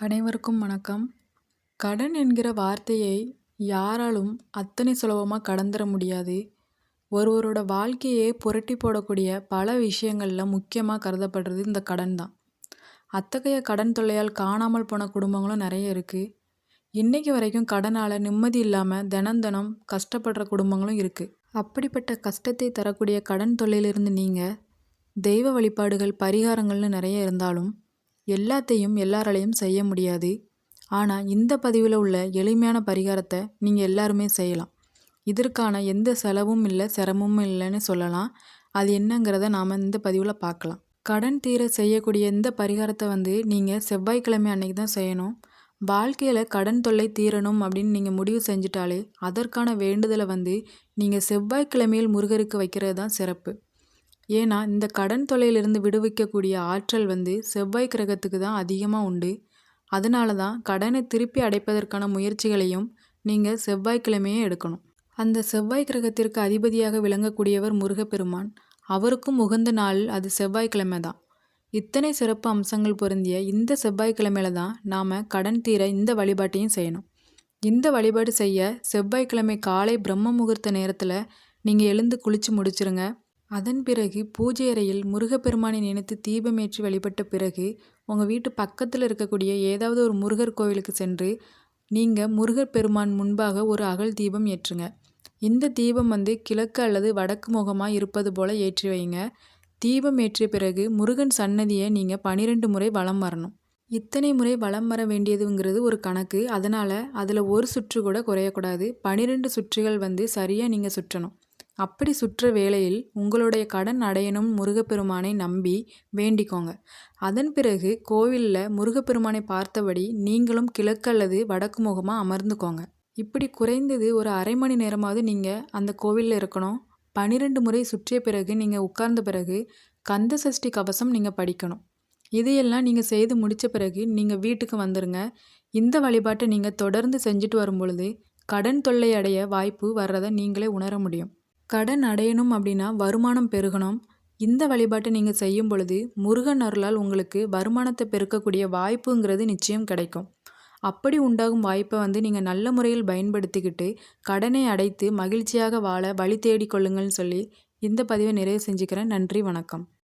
அனைவருக்கும் வணக்கம். கடன் என்கிற வார்த்தையை யாராலும் அத்தனை சுலபமாக கடந்துட முடியாது. ஒருவரோட வாழ்க்கையே புரட்டி போடக்கூடிய பல விஷயங்களில் முக்கியமாக கருதப்படுறது இந்த கடன் தான். அத்தகைய கடன் தொல்லையால் காணாமல் போன குடும்பங்களும் நிறைய இருக்குது இன்றைக்கி வரைக்கும் கடனால் நிம்மதி இல்லாமல் தினம் தினம் கஷ்டப்படுற குடும்பங்களும் இருக்குது அப்படிப்பட்ட கஷ்டத்தை தரக்கூடிய கடன் தொல்லையிலிருந்து நீங்கள் தெய்வ வழிபாடுகள் பரிகாரங்கள்னு நிறைய இருந்தாலும் எல்லாத்தையும் எல்லாராலையும் செய்ய முடியாது. ஆனால் இந்த பதிவில் உள்ள எளிமையான பரிகாரத்தை நீங்கள் எல்லாருமே செய்யலாம். இதற்கான எந்த செலவும் இல்லை சிரமமும் இல்லைன்னு சொல்லலாம். அது என்னங்கிறத நாம் இந்த பதிவில் பார்க்கலாம். கடன் தீர செய்யக்கூடிய இந்த பரிகாரத்தை வந்து நீங்கள் செவ்வாய்க்கிழமை அன்னைக்கு தான் செய்யணும். வாழ்க்கையில் கடன் தொல்லை தீரணும் அப்படின்னு நீங்கள் முடிவு செஞ்சிட்டாலே அதற்கான வேண்டுதலை வந்து நீங்கள் செவ்வாய்க்கிழமையில் முருகருக்கு வைக்கிறது தான் சிறப்பு. ஏன்னா இந்த கடன் தொல்லையிலிருந்து விடுவிக்கக்கூடிய ஆற்றல் வந்து செவ்வாய் கிரகத்துக்கு தான் அதிகமாக உண்டு. அதனால தான் கடனை திருப்பி அடைப்பதற்கான முயற்சிகளையும் நீங்கள் செவ்வாய்க்கிழமையே எடுக்கணும். அந்த செவ்வாய் கிரகத்திற்கு அதிபதியாக விளங்கக்கூடியவர் முருகப்பெருமான். அவருக்கும் உகந்த நாள் அது செவ்வாய்க்கிழமை தான். இத்தனை சிறப்பு அம்சங்கள் பொருந்திய இந்த செவ்வாய்க்கிழமையில தான் நாம் கடன் தீர இந்த வழிபாட்டையும் செய்யணும். இந்த வழிபாடு செய்ய செவ்வாய்க்கிழமை காலை பிரம்ம முகூர்த்த நேரத்தில் நீங்கள் எழுந்து குளித்து முடிச்சிருங்க. அதன் பிறகு பூஜை அறையில் முருகப்பெருமானை நினைத்து தீபமேற்றி வழிபட்ட பிறகு உங்கள் வீட்டு பக்கத்தில் இருக்கக்கூடிய ஏதாவது ஒரு முருகர் கோவிலுக்கு சென்று நீங்கள் முருகர் பெருமான் முன்பாக ஒரு அகல் தீபம் ஏற்றுங்க. இந்த தீபம் வந்து கிழக்கு அல்லது வடக்கு முகமாக இருப்பது போல் ஏற்றி வைங்க. தீபம் ஏற்றிய பிறகு முருகன் சன்னதியை நீங்கள் பனிரெண்டு முறை வலம் வரணும். இத்தனை முறை வலம் வர வேண்டியதுங்கிறது ஒரு கணக்கு. அதனால் அதில் ஒரு சுற்று கூட குறையக்கூடாது. பனிரெண்டு சுற்றுகள் வந்து சரியாக நீங்கள் சுற்றணும். அப்படி சுற்ற வேளையில் உங்களுடைய கடன் அடையணும் முருகப்பெருமானை நம்பி வேண்டிக்கோங்க. அதன் பிறகு கோவிலில் முருகப்பெருமானை பார்த்தபடி நீங்களும் கிழக்கு அல்லது வடக்கு முகமாக அமர்ந்துக்கோங்க. இப்படி குறைந்தது ஒரு அரை மணி நேரமாவது நீங்கள் அந்த கோவிலில் இருக்கணும். பனிரெண்டு முறை சுற்றிய பிறகு நீங்கள் உட்கார்ந்த பிறகு கந்த சஷ்டி கவசம் நீங்கள் படிக்கணும். இதையெல்லாம் நீங்கள் செய்து முடித்த பிறகு நீங்கள் வீட்டுக்கு வந்துடுங்க இந்த வழிபாட்டை நீங்கள் தொடர்ந்து செஞ்சுட்டு வரும் பொழுது கடன் தொல்லை அடைய வாய்ப்பு வர்றதை நீங்களே உணர முடியும். கடன் அடையணும் அப்படின்னா வருமானம் பெருகணும். இந்த வழிபாட்டை நீங்கள் செய்யும் பொழுது முருகன் அருளால் உங்களுக்கு வருமானத்தை பெருக்கக்கூடிய வாய்ப்புங்கிறது நிச்சயம் கிடைக்கும். அப்படி உண்டாகும் வாய்ப்பை வந்து நீங்கள் நல்ல முறையில் பயன்படுத்திக்கிட்டு கடனை அடைத்து மகிழ்ச்சியாக வாழ வழி தேடிக்கொள்ளுங்கள்னு சொல்லி இந்த பதிவை நிறைவு செஞ்சுக்கிறேன். நன்றி வணக்கம்.